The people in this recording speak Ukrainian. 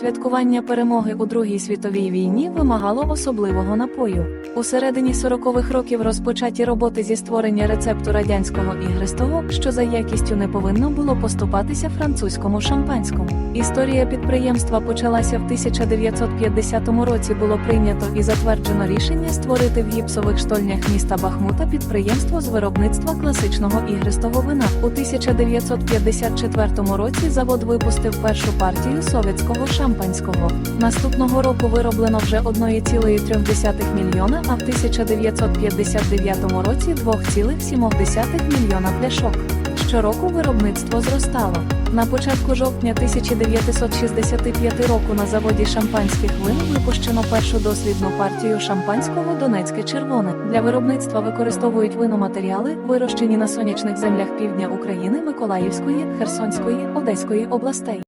Святкування перемоги у Другій світовій війні вимагало особливого напою. У середині 40-х років розпочаті роботи зі створення рецепту радянського ігристого, що за якістю не повинно було поступатися французькому шампанському. Історія підприємства почалася в 1950 році. Було прийнято і затверджено рішення створити в гіпсових штольнях міста Бахмута підприємство з виробництва класичного ігристого вина. У 1954 році завод випустив першу партію совєтського шампанського. Наступного року вироблено вже 1,3 мільйона, а в 1959 році 2,7 мільйона пляшок. Щороку виробництво зростало. На початку жовтня 1965 року на заводі шампанських вин випущено першу дослідну партію шампанського Донецьке червоне. Для виробництва використовують виноматеріали, вирощені на сонячних землях півдня України, Миколаївської, Херсонської, Одеської областей.